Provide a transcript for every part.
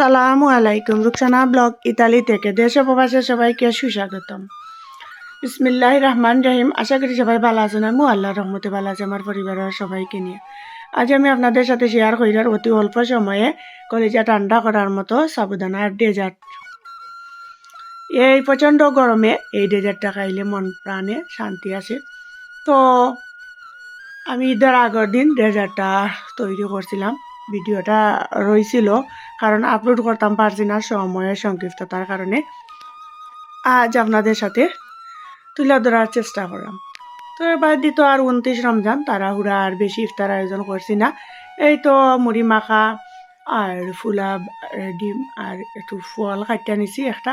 আসসালামু আলাইকুম। Rukhsana blog Italy থেকে দেশ প্রবাসে সবাইকে সুস্বাগতম। বিসমিল্লাহ রহমান রহিম। আশা করি সবাই ভালো আছেন। আমি আল্লাহ রহমতে ভালো আছে, আমার পরিবারের সবাইকে নিয়ে। আজ আমি আপনাদের সাথে শেয়ার করিলার অতি অল্প সময়ে কলেজা ঠান্ডা করার মতো সাবুদানার ডেজার্ট এই প্রচণ্ড গরমে এই ডেজার্টটা খাইলে মন, প্রাণে শান্তি আসে। তো আমি ঈদের আগের দিন ডেজার্টটা তৈরি করছিলাম। ভিডিওটা রয়েছিল কারণ আপলোড করতাম পারছি না সময়ের সংক্ষিপ্ততার কারণে। আজ আপনাদের সাথে তুলে ধরার চেষ্টা করলাম। তো এবার দিত আর উনত্রিশ রমজান, তাড়াহুড়া আর বেশি ইফতার আয়োজন করছি না। এই তো মুড়ি মাখা আর ফুলা ডিম আর একটু ফল কাটিয়ে নিছি একটা।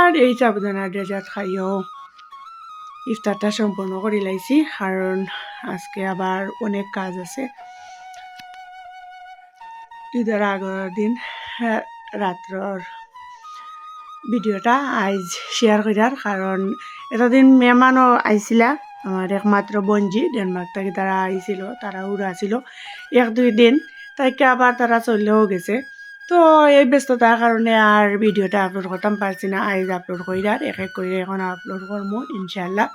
আর এই চাবুদানা ডেজার্ট খাইও ইফতারটা সম্পূর্ণ করে লাইছি, কারণ আজকে আবার অনেক কাজ আছে। ঈদের আগের দিন রাত্রর ভিডিওটা আজ শেয়ার করার কারণ এতদিন মেহমানও আইছিলা আমার একমাত্র বঞ্জি ডেনমার্ক থেকে তারা আইছিল তারা উড়া ছিল এক দুই দিন। তাইকে আবার তারা চলেও গেছে। তো এই ব্যস্ততার কারণে আর ভিডিওটা আপলোড করতাম পারছি না আজ আপলোড করিলার এক এক করে এখন আপলোড করব ইনশাল্লাহ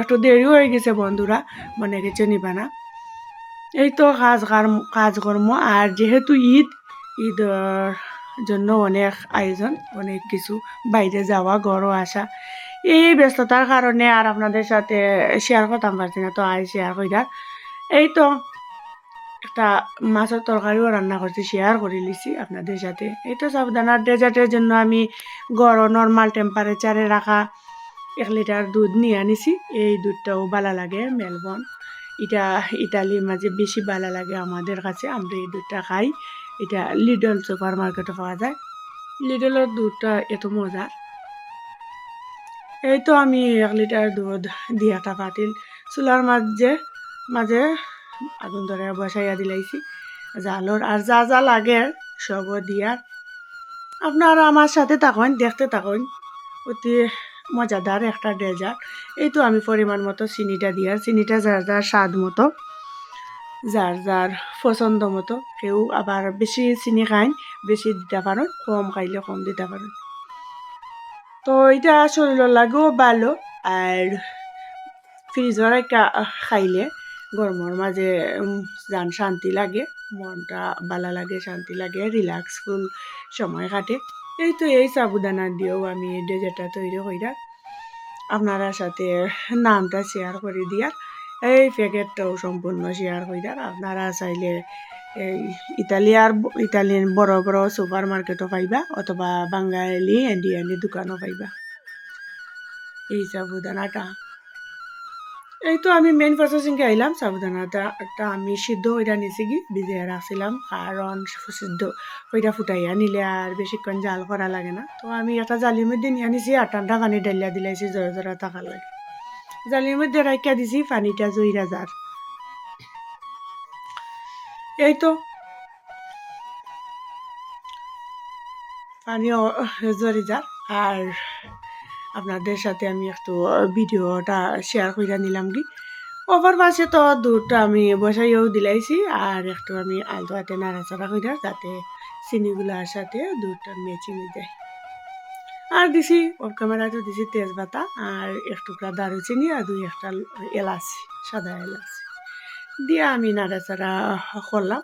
একটু দেরি হয়ে গেছে বন্ধুরা মনে কিছু নিবা না। এই তো কাজ কার- কাজকর্ম আর যেহেতু ঈদ, ঈদের জন্য অনেক আয়োজন, অনেক কিছু, বাইরে যাওয়া, ঘরও আসা। এই ব্যস্ততার কারণে আর আপনাদের সাথে শেয়ার করতাম পারছি না, তো আজ শেয়ার কইরার এই তো একটা মাছের তরকারিও রান্না করছি শেয়ার করে লিছি আপনাদের সাথে। এই তো সাবধানার ডেজার্টের জন্য আমি গরম নর্মাল টেম্পারেচারে রাখা এক লিটার দুধ নিয়ে আনিছি। এই দুধটাও ভালো লাগে, মেলবন। এটা ইতালির মাঝে বেশি ভালো লাগে আমাদের কাছে। আমরা এই দুধটা খাই। এটা লিডল সুপার মার্কেটে পাওয়া যায়। লিডলের দুধটা এত মজার। এই তো আমি এক লিটার দুধ দিয়ে একটা পাতিল চুলার মাঝে মাঝে আগুন ধরে বসাইয়া দিলাইছি। জালর আর যা যা লাগে সব দিয়ার আপনারা আমার সাথে থাকুন, দেখতে থাকুন। অতি মজাদার একটা ডেজার্ট এই তো আমি পরিমাণ মতো চিনিটা দিয়ার চিনিটা যার যার স্বাদ মতো, যার যার পছন্দ মতো। কেউ আবার বেশি চিনি খাই বেশি দিতে পারেন, কম খাইলে কম দিতে পারেন। তো এটা শরীরের লাগেও ভালো, আর ফ্রিজের খাইলে গরমের মাঝে যান শান্তি লাগে, মনটা ভালো লাগে, শান্তি লাগে রিল্যাক্সফুল সময় কাটে। এই তো এই সাবুদানা দিয়েও আমি ডেজার্টটা তৈরি কইরা আপনারা সাথে নামটা শেয়ার করে দিয়ার এই প্যাকেটটাও সম্পূর্ণ শেয়ার কইরার আপনারা চাইলে এই ইতালিয়ার ইতালিয়ান বড় বড় সুপার মার্কেটও পাইবা অথবা বাঙালি ইন্ডিয়ানি দোকানও পাইবা। এই সাবুদানাটা এই তো আমি মেইন প্রসেসিংকে আইলাম সাবুদানাটা একটা আমি সিদ্ধ হইরা নিছি কি ভিজিয়ে রাখছিলাম কারণ সিদ্ধ হইরা ফুটাইয়া নিলে আর বেশিক্ষণ জাল করা লাগে না। তো আমি এটা জালির মধ্যে নিয়ে আনিছি, আর ঠান্ডা পানি ডালিয়া দিলাইছি, জোরে জোরে থাকার লাগে। জালির মধ্যে রাখিয়া দিছি, পানিটা জইরা যার। এই তো। পানিও জরি যার, আর আপনাদের সাথে আমি একটু ভিডিওটা শেয়ার করে নিলাম কি। ওপর পাশে তো দুধটা আমি বসাইও দিলাইছি, আর একটু আমি আলতো হাতে নাড়াচাড়া করে যাতে চিনিগুলার সাথে দুধটা মেচিং যায়। আর দিছি, ওর ক্যামেরাতে দিছি তেজপাতা, আর এক টুকরা দারুচিনি, আর দুই একটা এলাচ, সাদা এলাচ। দিয়ে আমি নাড়াচাড়া করলাম।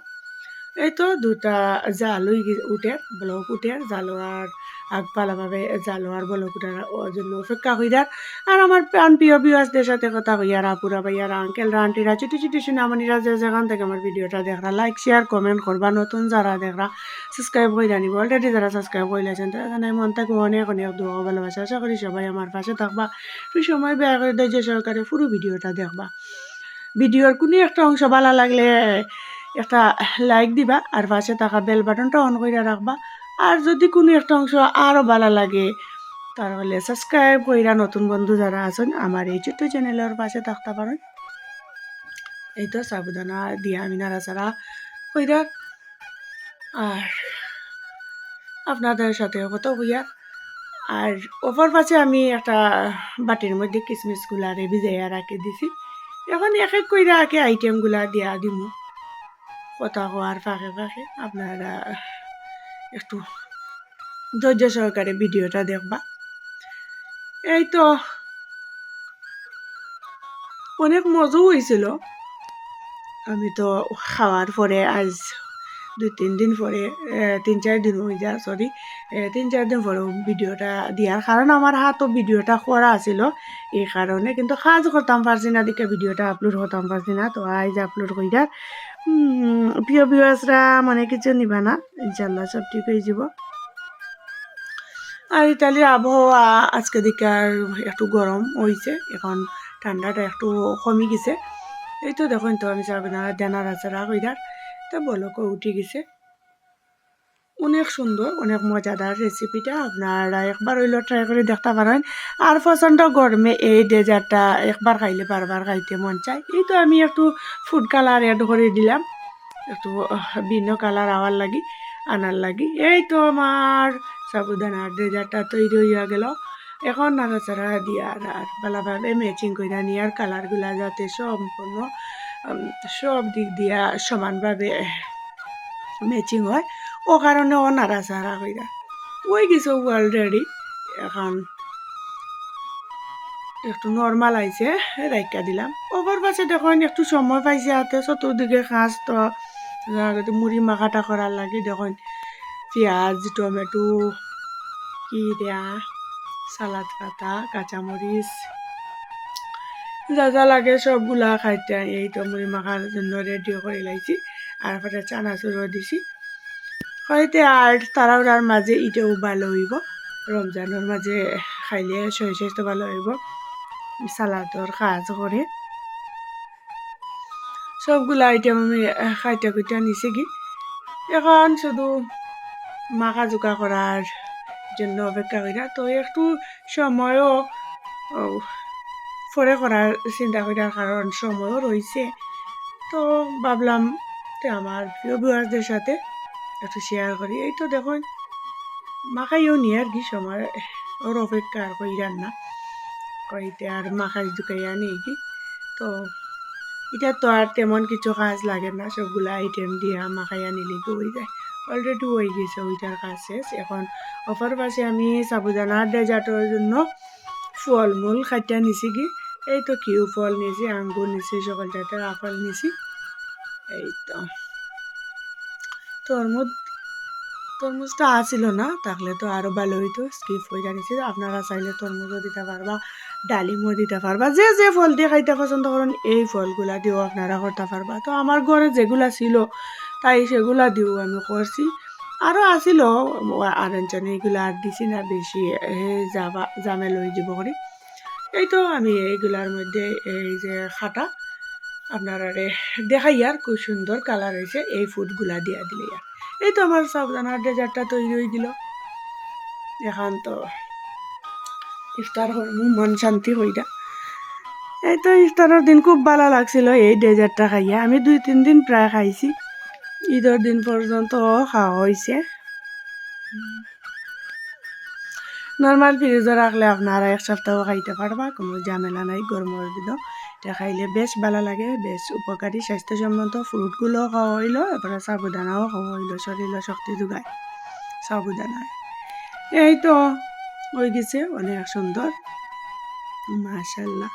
এই তো দুটা জাল উঠে, ব্লক উঠে জালোয়ার আগ ভালোভাবে জালোয়ার ব্লক উঠার ওর জন্য অপেক্ষা হইয়ার আর আমার প্রাণ প্রিয় বিওয়াসদের সাথে কথা হইয়ার আপুরা ভাইয়ারা আঙ্কেলরা আন্টিরা ছোটো ছোটো সুনামণিরা যে যেখান থেকে আমার ভিডিওটা দেখরা লাইক শেয়ার কমেন্ট করবা নতুন যারা দেখরা সাবস্ক্রাইব করে জানিব। অলরেডি যারা সাবস্ক্রাইব করে লেছেন তারা জানাই মন থেকে অনেক অনেক দোয়া ভালোবাসা আশা করি সবাই আমার পাশে থাকবা। তুই সময় ব্যয় করে ধৈর্য সহকারে পুরো ভিডিওটা দেখবা। ভিডিওর কোনো একটা অংশ ভালো লাগলে একটা লাইক দিবা আর পাশে থাকা বেল বাটনটা অন করে রাখবা আর যদি কোনো একটা অংশ আরও ভালো লাগে, তাহলে সাবস্ক্রাইব কইরা নতুন বন্ধু যারা আছেন, আমার এই ছোট্ট চ্যানেলের পাশে থাকতে পারেন। এই তো সাবধানা দিয়ে আমি নাড়াচাড়া কইরা, আর আপনাদের সাথে কথা হইয়া, আর ওপর পাশে আমি একটা বাটির মধ্যে কিশমিশগুলারে ভিজাইয়া রাখি দিছি। এখন এক এক কইরা আগে আইটেমগুলা দিয়া দিমু। কথা হওয়ার ফাঁকে ফাঁকে আপনারা একটু ধৈর্য সহকারে ভিডিওটা দেখবা। এই তো অনেক মজা হয়েছিল। আমি তো খাওয়ার পরে আজ দুই তিন দিন পরে তিন চার দিন হয়ে যা সরি তিন চার দিন পরে ভিডিওটা দিয়ার কারণ আমার হাতও ভিডিওটা করা আছিল। এই কারণে কিন্তু কাজ করতাম পারছি না দিকে ভিডিওটা আপলোড করতাম পারছি না তো আজ আপলোড উম, প্রিয় ভিউয়ার্সরা মানে কিছু নিবা না? ইনশাল্লাহ সব ঠিক হয়ে যাব। আর ইতালির আবহাওয়া আজকে দিকে আর একটু গরম হয়েছে এখন ঠান্ডাটা একটু কমে গেছে। এই তো দেখুন তো, আমি সাবিনা দেনার আছে রাগ ওইদার তো বলকও উঠে গেছে। অনেক সুন্দর, অনেক মজাদার রেসিপিটা আপনারা একবার হইল ট্রাই করে দেখতে পারেন। আর প্রচণ্ড গরমে এই ডেজার্টটা একবার খাইলে বারবার খাইতে মন চায়। এই তো আমি একটু ফুড কালার অ্যাড করে দিলাম। একটু ভিন্ন কালার আওয়ার লাগি, আনার লাগি। এই তো আমার সাবুদানার ডেজার্টটা তৈরি হইয়া গেল। এখন নাড়াচাড়া দিয়া আর আর ভালোভাবে ম্যাচিং করে নিয়ার কালারগুলা যাতে সম্পূর্ণ সব দিক দিয়া সমানভাবে ম্যাচিং হয়। ও কারণে ও নাড়াচাড়া কইরা ওই গেছে অলরেডি এখন একটু নর্মাল আইছে রাইকা দিলাম। ওপর পাশে দেখুন একটু সময় পাইছে হাতে চতুর্দিকে খাস তো মুড়ি মাখাটা করার লাগে দেখুন পেঁয়াজ, টমেটো কিরা সালাদ পাতা কাঁচামরিচ যা যা লাগে সবগুলা খাইতে এই তো মুড়ি মাখার জন্য রেডি করে লাইছি আর পরে চানাচুরও দিছি। হয়তো আর তারাওরার মাঝে ইটাও ভালো হইব। রমজানের মাঝে খাইলে শরীর স্বাস্থ্য ভালো হইব। সালাদর কাজ করে। সবগুলা আইটেম আমি খাইতে খুঁটে নিছি কি? এখন শুধু মাখা জোকা করার জন্য অপেক্ষা করিয়া তো একটু সময়ও পরে করার চিন্তা করার কারণ সময়ও রয়েছে তো ভাবলাম আমার প্রিয় ভিউয়ার্সদের সাথে একটু শেয়ার করি। এই তো দেখুন, মাখাইও নিয়ে আর কি সময়। ওর অপেক্ষা আর কইরান না কইতে আর মাখাই ঢুকাইয়া নেই কি। তো এটা তো আর তেমন কিছু কাজ লাগে না, সবগুলো আইটেম দিয়া মাখাইয়া নিলে কি হয়ে যায়। অলরেডি হয়ে গেছে ওইটার কাজ শেষ। এখন অফার পাশে আমি সাবুদানার ডেজার্টের জন্য ফলমূল খাইতে নিছি কি। এই তো কিউ ফল নিছি, আঙ্গুর নিছি সকল জাতের আপেল নিছি। এই তো। তরমুজ, তরমুজটা আসিল না তাহলে তো আরও ভালো হইতো। স্কিপ হয়ে জানিছি, আপনারা চাইলে তরমুজও দিতে পারবা, ডালিমও দিতে পারবা। যে যে ফল দিয়ে খাইতে পছন্দ করেন, এই ফলগুলা দিয়েও আপনারা করতে পারবা। তো আমার ঘরে যেগুলা ছিল, তাই সেগুলা দিয়েও আমি করছি। আরও আসিল আরেকজন এইগুলো আর দিছি না, বেশি যাবা জামেল হয়ে যাব করি এই তো আমি এইগুলার মধ্যে, এই যে খাটা আপনারা দেখাই আর খুব সুন্দর কালার হয়েছে এই ফুডগুলা দিয়া দিলে এই তো আমার সাবধানার ডেজার্টটা তৈরি হয়ে গেল। এখন তো ইফতার মন শান্তি হইরা এই তো ইফতারের দিন খুব ভালো লাগছিল এই ডেজার্টটা খাইয়া। আমি দুই, তিন দিন প্রায় খাইছি। ঈদের দিন পর্যন্ত খাওয়া হয়েছে নর্মাল ফ্রিজে রাখলে আপনারা এক সপ্তাহ খাইতে পারবা, কোনো ঝামেলা নাই গরমের দিনও এটা খাইলে বেশ ভালো লাগে, বেশ উপকারী স্বাস্থ্যসম্মত ফ্রুটগুলো খাওয়া হইল এরপরে সাবুদানাও খাওয়া হইল শরীরে শক্তি যোগায় সাবুদানা এই তো হয়ে গেছে অনেক সুন্দর মাশাল্লাহ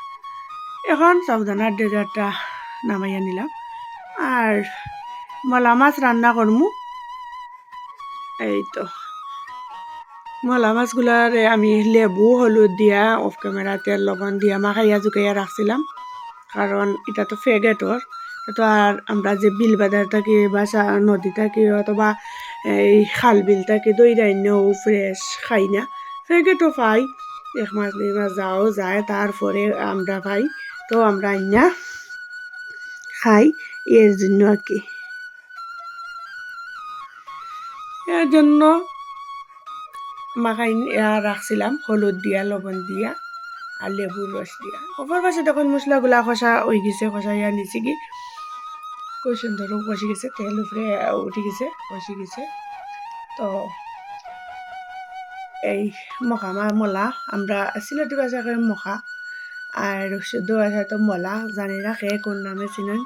এখন সাবুদানার ডেজার্টটা নামাইয়া নিলাম আর মলা মাছ রান্না করমু এই তো মলা মাছগুলার আমি লেবু, হলুদ দিয়া অফ ক্যামেরা তেল লবণ দিয়া মাখাইয়া জুকাইয়া রাখছিলাম কারণ এটা তো ফেগেটর, তো আর আমরা যে বিল বাজার থাকি বা নদী থাকি অথবা এই খাল বিল থাকি দই রান্নাও ফ্রেশ খাই না। ফেগেটও পাই, এক মাস, দুই মাস যাও, যায়, তারপরে আমরা পাই তো আমরা আইনা খাই, এর জন্য আর কি। এর জন্য মাখাই রাখছিলাম, হলুদ দিয়া, লবণ দিয়া। আর লেবুর রস দিয়া। অপর পাশে তখন মশলাগুলা কষা হয়ে গেছে, খসা ইয়া নিছি কি খুব সুন্দর কষি গেছে, তেল উপরে উঠে গেছে কষি গেছে। তো, এই মখা মা মলা, আমরা সিলেটি ভাষা কই মখা, আর শুদ্ধ ভাষা তো মলা, জানি না খেয়ে কোন নামে চিনেন।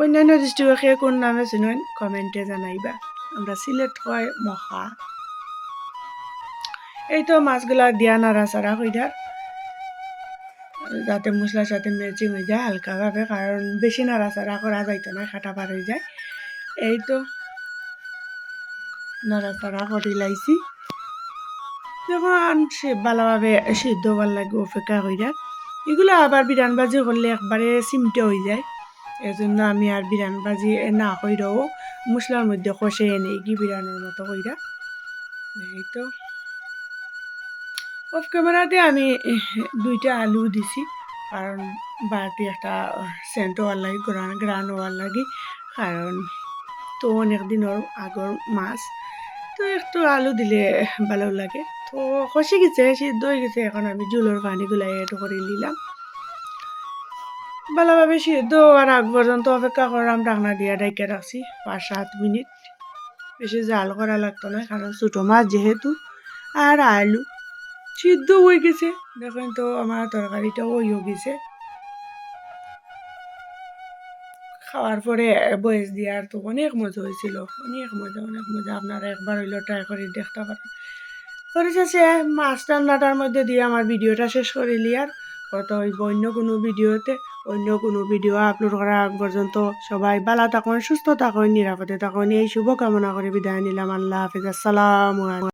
অন্যান্য ডিস্ট্রিক্টে খেয়ে কোন নামে চিনেন, কমেন্টে জানাইবা। আমরা সিলেট কয় মখা। এই তো মাছগুলা দিয়া নাড়াচাড়া কইরা যাতে মশলার সাথে ম্যাচিং হয়ে যায় হালকাভাবে কারণ বেশি নাড়াচাড়া করা যাইতো না, খাটা পার হয়ে যায়। এই তো নাড়াচাড়া করে লাইছি। যখন সে ভালোভাবে সিদ্ধ হবার লাগে অপেক্ষা কইরা, এগুলো আবার বিরান ভাজি করলে একবারে চিমটে হয়ে যায়। এজন্য আমি আর বিরান ভাজি না কইরাও মশলার মধ্যে কষে এনে কি বিরানোর মতো কইরা। এই তো অফ ক্যামেরাতে আমি দুইটা আলু দিছি। কারণ বাড়তি একটা সেন্ট হওয়ার লাগে, গ্রান গ্রান হওয়ার লাগে। কারণ তো অনেক দিনের আগর মাছ। তো একটু আলু দিলে ভালো লাগে। তো কষে গেছে, সিদ্ধ হয়ে গেছে। এখন আমি জুলোর পানিগুলো এড করে নিলাম। ভালোভাবে সিদ্ধ হওয়ার আগ পর্যন্ত অপেক্ষা করলাম ডাকনা দিয়া ডাইকে রাখছি পাঁচ সাত মিনিট। বেশি জাল করা লাগতো না কারণ ছোটো মাছ যেহেতু। আর আলু সিদ্ধ হয়ে গেছে। দেখেন তো আমার তরকারিটা হয়েও গেছে। খাওয়ার পরে বয়স দেওয়ার তো অনেক মজা হয়েছিল। অনেক মজা অনেক মজা। আপনারা একবার হইলেও ট্রাই করে দেখতে পারেন। পরিশেষে মাছ রান্নাটার মধ্যে দিয়ে আমার ভিডিওটা শেষ করে আর কত হইব অন্য কোনো ভিডিওতে। অন্য কোনো ভিডিও আপলোড আগ পর্যন্ত সবাই ভালো থাকুন, সুস্থ থাকুন, নিরাপদে থাকুন। এই শুভকামনা করে বিদায় নিলাম। আল্লাহ হাফিজ। আসসালামু